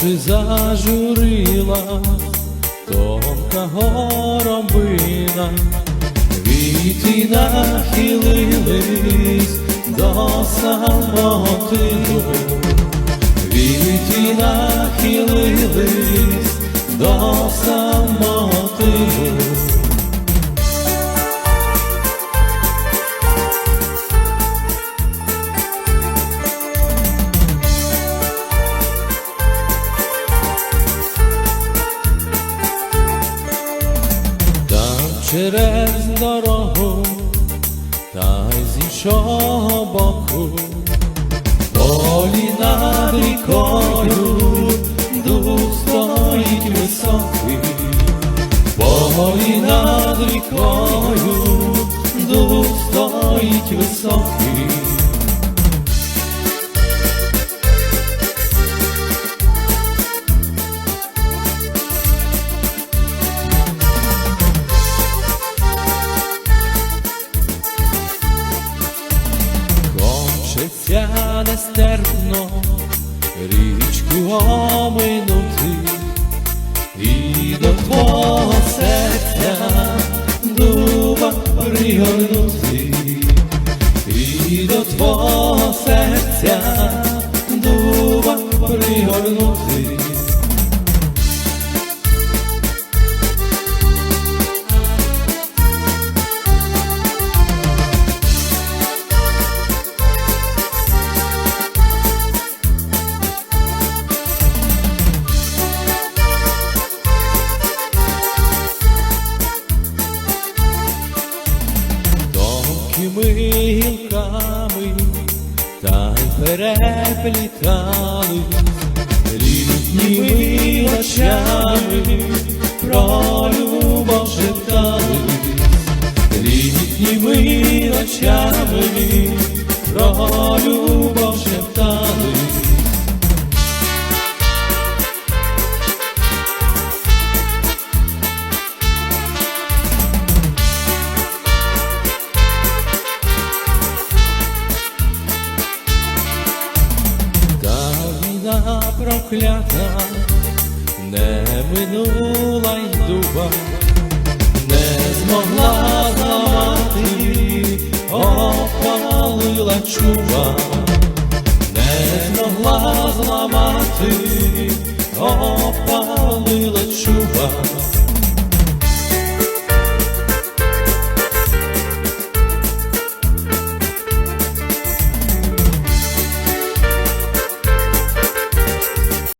очі зажурила, тонка горобина, віти нахилились до самотину, віти нахилились до самотину. Через дорогу, та й з іншого боку, полі над рікою, дух стоїть високий, полі над рікою, дух стоїть високий. Оминути, і до твого серця дуба пригорнути, тонкими гілками та й переплітали літніми очами про любов шептали рідніми очами про любов шептали. Проклята не минула й дуба, не змогла зламати, опалила чуба, не змогла зламати, опалила чуба.